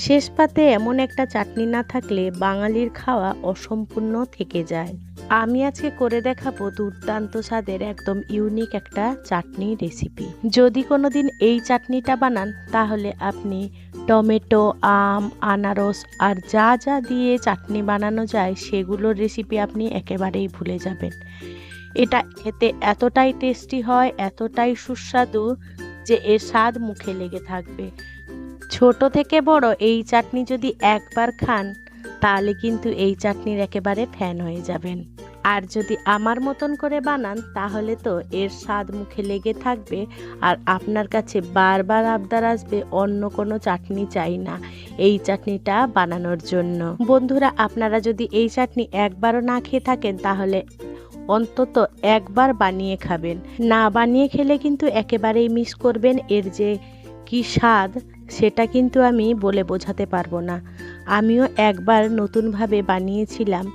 শেষ পাতে এমন একটা চাটনি না থাকলে বাঙালির খাওয়া অসম্পূর্ণ থেকে যায়। আমি আজকে করে দেখাবো দুর্দান্ত স্বাদের একদম ইউনিক একটা চাটনি রেসিপি যদি কোনো দিন এই চাটনিটা বানান, তাহলে আপনি টমেটো, আম, আনারস আর যা যা দিয়ে চাটনি বানানো যায়, সেগুলোর রেসিপি আপনি একেবারেই ভুলে যাবেন। এটা খেতে এতটাই টেস্টি হয়, এতটাই সুস্বাদু যে এর স্বাদ মুখে লেগে থাকবে। ছোট থেকে বড় এই চাটনি যদি একবার খান, তাহলে কিন্তু এই চাটনির একেবারে ফ্যান হয়ে যাবেন। আর যদি আমার মতন করে বানান, তাহলে তো এর স্বাদ মুখে লেগে থাকবে আর আপনার কাছে বারবার আবদার আসবে অন্য কোনো চাটনি চাই না এই চাটনিটা বানানোর জন্য। বন্ধুরা, আপনারা যদি এই চাটনি একবারও না খেয়ে থাকেন, তাহলে অন্তত একবার বানিয়ে খাবেন। না বানিয়ে খেলে কিন্তু একেবারেই মিস করবেন এর যে কি স্বাদ সেটা কিন্তু আমি বলে বোঝাতে পারব না। আমিও একবার নতুনভাবে বানিয়েছিলাম।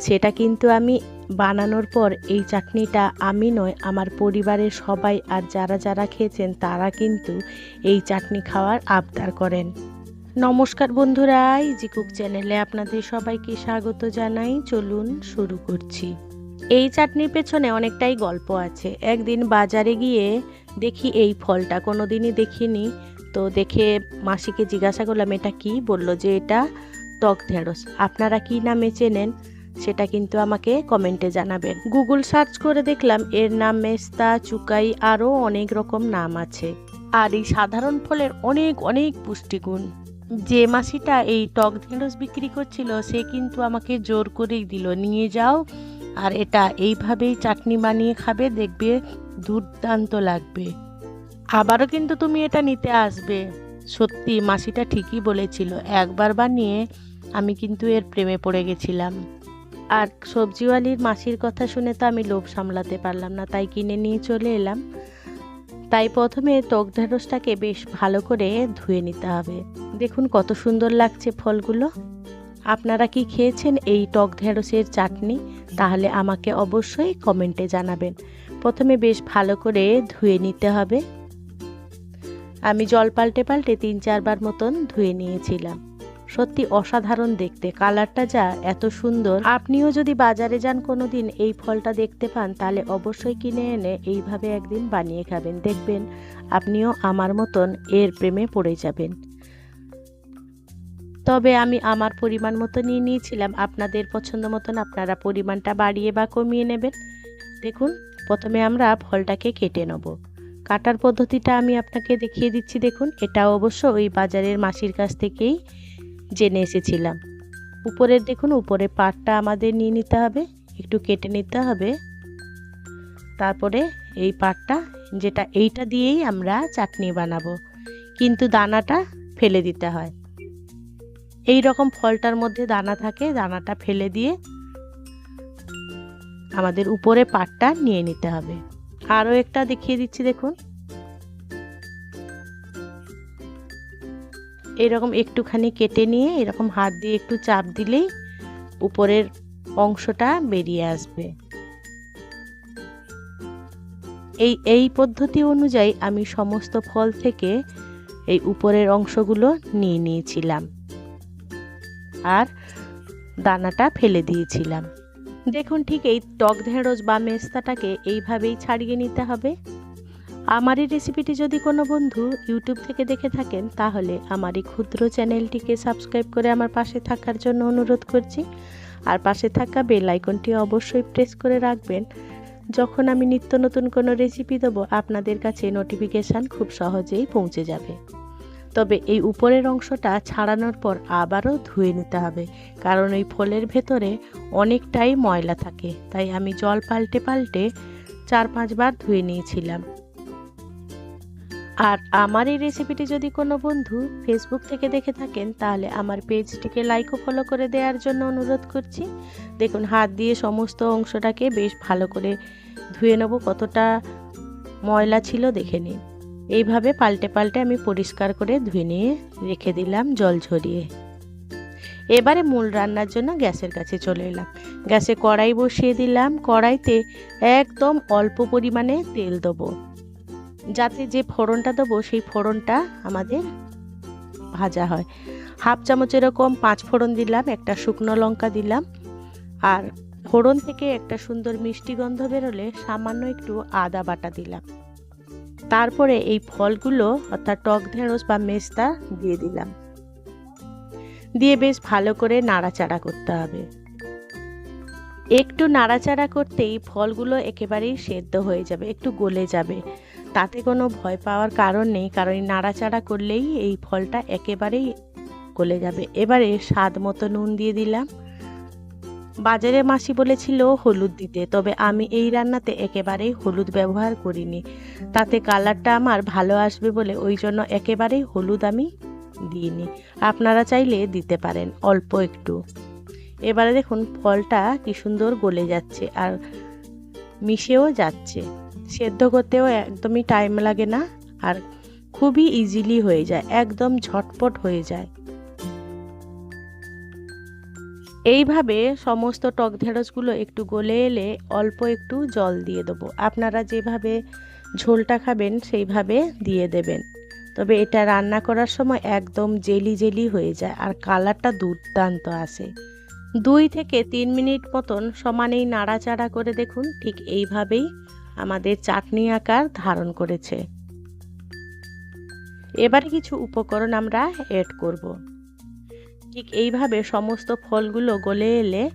সেটা কিন্তু আমি বানানোর পর এই চাটনিটা আমি নয়, আমার পরিবারের সবাই আর যারা যারা খেয়েছেন তারা কিন্তু এই চাটনি খাওয়ার আবদার করেন। নমস্কার বন্ধুরা ইজি কুক চ্যানেলে আপনাদের সবাইকে স্বাগত জানাই। চলুন শুরু করছি। এই চাটনির পেছনে অনেকটাই গল্প আছে। একদিন বাজারে গিয়ে দেখি এই ফলটা কোনো দিনই দেখিনি। তো দেখে মাসিকে জিজ্ঞাসা করলাম, এটা কি? বলল যে, এটা টক ঢেঁড়স। আপনারা কি নামে চেনেন সেটা কিন্তু আমাকে কমেন্টে জানাবেন। গুগল সার্চ করে দেখলাম, এর নাম মেস্তা চুকাই, আরও অনেক রকম নাম আছে। আর এই সাধারণ ফলের অনেক অনেক পুষ্টিগুণ। যে মাসিটা এই টক ঢেঁড়স বিক্রি করছিল, সে কিন্তু আমাকে জোর করেই দিল, নিয়ে যাও। আর এটা এইভাবেই চাটনি বানিয়ে খাবে, দেখবে দুর্দান্ত লাগবে। আবারও কিন্তু তুমি এটা নিতে আসবে। সত্যি, মাসিটা ঠিকই বলেছিল। একবার বানিয়ে আমি কিন্তু এর প্রেমে পড়ে গেছিলাম। আর সবজিওয়ালির মাসির কথা শুনে তো আমি লোভ সামলাতে পারলাম না, তাই কিনে নিয়ে চলে এলাম। তাই প্রথমে টক ঢেঁড়সটাকে বেশ ভালো করে ধুয়ে নিতে হবে। দেখুন কত সুন্দর লাগছে ফলগুলো। আপনারা কি খেয়েছেন এই টক ঢেঁড়সের চাটনি? তাহলে আমাকে অবশ্যই কমেন্টে জানাবেন। প্রথমে বেশ ভালো করে ধুয়ে নিতে হবে। আমি জল পাল্টে পাল্টে তিন চারবার মতন ধুয়ে নিয়েছিলাম। সত্যি অসাধারণ দেখতে, কালারটা যা এত সুন্দর। আপনিও যদি বাজারে যান কোনো দিন এই ফলটা দেখতে পান, তাহলে অবশ্যই কিনে এনে এইভাবে একদিন বানিয়ে খাবেন। দেখবেন আপনিও আমার মতন এর প্রেমে পড়ে যাবেন। তবে আমি আমার পরিমাণ মতো নিয়ে নিয়েছিলাম। আপনাদের পছন্দ মতন আপনারা পরিমাণটা বাড়িয়ে বা কমিয়ে নেবেন। দেখুন, প্রথমে আমরা ফলটাকে কেটে নেব। কাটার পদ্ধতিটা আমি আপনাকে দেখিয়ে দিচ্ছি, দেখুন। এটা অবশ্য ওই বাজারের মাসির কাছ থেকেই জেনে এসেছিলাম। উপরের দেখুন, উপরে পাটটা আমাদের নিয়ে নিতে হবে, একটু কেটে নিতে হবে। তারপরে এই পাটটা, যেটা এইটা দিয়েই আমরা চাটনি বানাবো। কিন্তু দানাটা ফেলে দিতে হয়। এই রকম ফলটার মধ্যে দানা থাকে, দানাটা ফেলে দিয়ে আমাদের উপরে পাটটা নিয়ে নিতে হবে। আরও একটা দেখিয়ে দিচ্ছি, দেখুন। এরকম একটুখানি কেটে নিয়ে, এরকম হাত দিয়ে একটু চাপ দিলেই উপরের অংশটা বেরিয়ে আসবে। এই এই পদ্ধতি অনুযায়ী আমি সমস্ত ফল থেকে এই উপরের অংশগুলো নিয়ে নিয়েছিলাম। আর দানাটা ফেলে দিয়েছিলাম। দেখুন ঠিক এই টক ঢেঁড়স বা মেস্তাটাকে এইভাবেই ছাড়িয়ে নিতে হবে। আমার এই রেসিপিটি যদি কোনো বন্ধু ইউটিউব থেকে দেখে থাকেন, তাহলে আমার এই ক্ষুদ্র চ্যানেলটিকে সাবস্ক্রাইব করে আমার পাশে থাকার জন্য অনুরোধ করছি। আর পাশে থাকা বেল আইকনটি অবশ্যই প্রেস করে রাখবেন। যখন আমি নিত্য নতুন কোনো রেসিপি দেবো, আপনাদের কাছে নোটিফিকেশান খুব সহজেই পৌঁছে যাবে। তবে এই উপরের অংশটা ছাড়ানোর পর আবারও ধুয়ে নিতে হবে, কারণ ওই ফলের ভেতরে অনেকটাই ময়লা থাকে, তাই আমি জল পাল্টে পাল্টে চার পাঁচবার ধুয়ে নিয়েছিলাম। আর আমার এই রেসিপিটি যদি কোনো বন্ধু ফেসবুক থেকে দেখে থাকেন, তাহলে আমার পেজটিকে লাইক ও ফলো করে দেওয়ার জন্য অনুরোধ করছি। দেখুন, হাত দিয়ে সমস্ত অংশটাকে বেশ ভালো করে ধুয়ে নেব, কতটা ময়লা ছিল দেখে নিন। এইভাবে পাল্টে পাল্টে আমি পরিষ্কার করে ধুয়ে নিয়ে রেখে দিলাম জল ঝরিয়ে। এবারে মূল রান্নার জন্য গ্যাসের কাছে চলে এলাম। গ্যাসে কড়াই বসিয়ে দিলাম। কড়াইতে একদম অল্প পরিমাণে তেল দেবো। যাতে যে ফোড়নটা দেবো, সেই ফোড়নটা আমাদের ভাজা হয়। হাফ চামচ এরকম পাঁচ ফোড়ন দিলাম, একটা শুকনো লঙ্কা দিলাম। আর ফোড়ন থেকে একটা সুন্দর মিষ্টি গন্ধ বেরোলে সামান্য একটু আদা বাটা দিলাম। তারপরে এই ফলগুলো, অর্থাৎ টক ঢেঁড়স বা মেস্তা, দিয়ে দিলাম। দিয়ে বেশ ভালো করে নাড়াচাড়া করতে হবে। একটু নাড়াচাড়া করতেই ফলগুলো একেবারেই সেদ্ধ হয়ে যাবে, একটু গলে যাবে। তাতে কোনো ভয় পাওয়ার কারণ নেই, কারণ নাড়াচাড়া করলেই এই ফলটা একেবারেই গলে যাবে। এবারে স্বাদ মতো নুন দিয়ে দিলাম। বাজারে মাসি বলেছিল হলুদ দিতে, তবে আমি এই রান্নাতে একেবারেই হলুদ ব্যবহার করিনি। তাতে কালারটা আমার ভালো আসবে বলে ওই জন্য একেবারেই হলুদ আমি দিইনি। আপনারা চাইলে দিতে পারেন, অল্প একটু। এবারে দেখুন, ফলটা কি সুন্দর গলে যাচ্ছে আর মিশেও যাচ্ছে। সেদ্ধ করতেও একদমই টাইম লাগে না আর খুবই ইজিলি হয়ে যায়, একদম ঝটপট হয়ে যায়। এইভাবে সমস্ত টক ঢেঁড়সগুলো একটু গলে এলে অল্প একটু জল দিয়ে দেবো। আপনারা যেভাবে ঝোলটা খাবেন সেইভাবে দিয়ে দেবেন। তবে এটা রান্না করার সময় একদম জেলি জেলি হয়ে যায় আর কালারটা দুর্দান্ত আসে। দুই থেকে তিন মিনিট মতন সমানেই নাড়াচাড়া করে দেখুন, ঠিক এইভাবেই আমাদের চাটনি আকার ধারণ করেছে। এবারে কিছু উপকরণ আমরা অ্যাড করব। ঠিক এইভাবে সমস্ত ফলগুলো গলে এলে,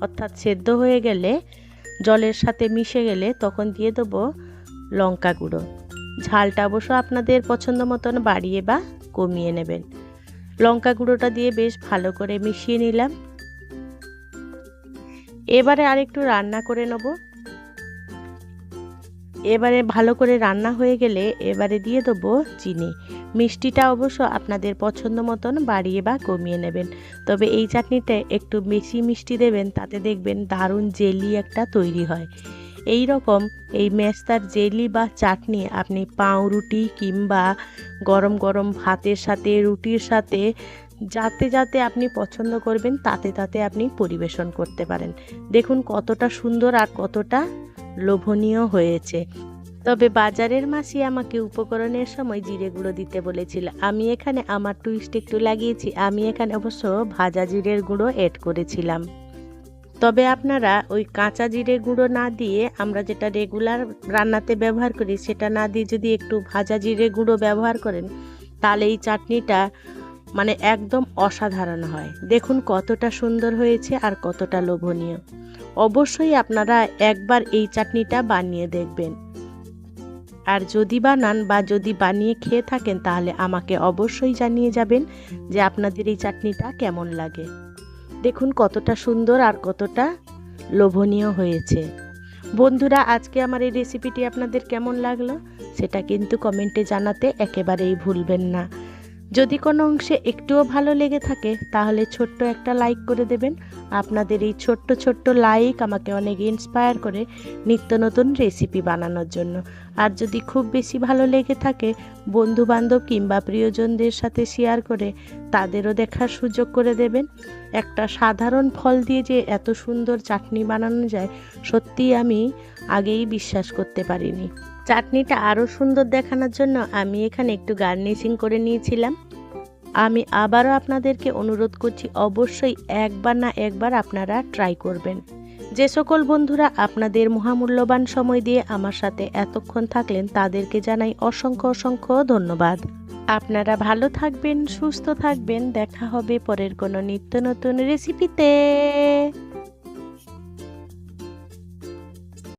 অর্থাৎ সেদ্ধ হয়ে গেলে, জলের সাথে মিশে গেলে তখন দিয়ে দেবো লঙ্কা গুঁড়ো। ঝালটা অবশ্য আপনাদের পছন্দ মতন বাড়িয়ে বা কমিয়ে নেবেন। লঙ্কা গুঁড়োটা দিয়ে বেশ ভালো করে মিশিয়ে নিলাম। এবারে আরেকটু রান্না করে নেব। এবারে ভালো করে রান্না হয়ে গেলে এবারে দিয়ে দেবো চিনি। মিষ্টিটা অবশ্য আপনাদের পছন্দ মতন বাড়িয়ে বা কমিয়ে নেবেন। তবে এই চাটনিতে একটু বেশি মিষ্টি দেবেন, তাতে দেখবেন দারুণ জেলি একটা তৈরি হয়। এই রকম এই মেস্তার জেলি বা চাটনি আপনি পাউরুটি কিংবা গরম গরম ভাতের সাথে, রুটির সাথে, যাতে যাতে আপনি পছন্দ করবেন, তাতে তাতে আপনি পরিবেশন করতে পারেন। দেখুন কতটা সুন্দর আর কতটা লোভনীয় হয়েছে। তবে বাজারের মাসি আমাকে উপকরণের সময় জিরে গুঁড়ো দিতে বলেছিল। আমি এখানে আমার টুইস্ট একটু লাগিয়েছি। আমি এখানে অবশ্য ভাজা জিরের গুঁড়ো অ্যাড করেছিলাম। তবে আপনারা ওই কাঁচা জিরে গুঁড়ো না দিয়ে আমরা যেটা রেগুলার রান্নাতে ব্যবহার করি, সেটা না দিয়ে যদি একটু ভাজা জিরে গুঁড়ো ব্যবহার করেন, তাহলে এই চাটনিটা মানে একদম অসাধারণ হয়। দেখুন কতটা সুন্দর হয়েছে আর কতটা লোভনীয়। অবশ্যই আপনারা একবার এই চাটনিটা বানিয়ে দেখবেন। আর যদি বানান বা যদি বানিয়ে খেয়ে থাকেন, তাহলে আমাকে অবশ্যই জানিয়ে যাবেন যে আপনাদের এই চাটনিটা কেমন লাগে। দেখুন কতটা সুন্দর আর কতটা লোভনীয় হয়েছে। বন্ধুরা, আজকে আমার এই রেসিপিটি আপনাদের কেমন লাগল? সেটা কিন্তু কমেন্টে জানাতে একেবারেই ভুলবেন না। যদি কোনো অংশে একটুও ভালো লেগে থাকে, তাহলে ছোট্ট একটা লাইক করে দেবেন। আপনাদের এই ছোট্ট ছোট্ট লাইক আমাকে অনেক ইন্সপায়ার করে নিত্য নতুন রেসিপি বানানোর জন্য। আর যদি খুব বেশি ভালো লেগে থাকে বন্ধু বান্ধব কিংবা প্রিয়জনদের সাথে শেয়ার করে, তাদেরও দেখার সুযোগ করে দেবেন। একটা সাধারণ ফল দিয়ে যে এত সুন্দর চাটনি বানানো যায়, সত্যিই আমি আগেই বিশ্বাস করতে পারিনি। চাটনিটা আরও সুন্দর দেখানোর জন্য আমি এখানে একটু গার্নিশিং করে নিয়েছিলাম। আমি আবারও আপনাদেরকে অনুরোধ করছি, অবশ্যই একবার না একবার আপনারা ট্রাই করবেন। যে সকল বন্ধুরা আপনাদের মহামূল্যবান সময় দিয়ে আমার সাথে এতক্ষণ থাকলেন, তাদেরকে জানাই অসংখ্য অসংখ্য ধন্যবাদ। আপনারা ভালো থাকবেন, সুস্থ থাকবেন, দেখা হবে পরের কোনো নিত্য নতুন রেসিপিতে।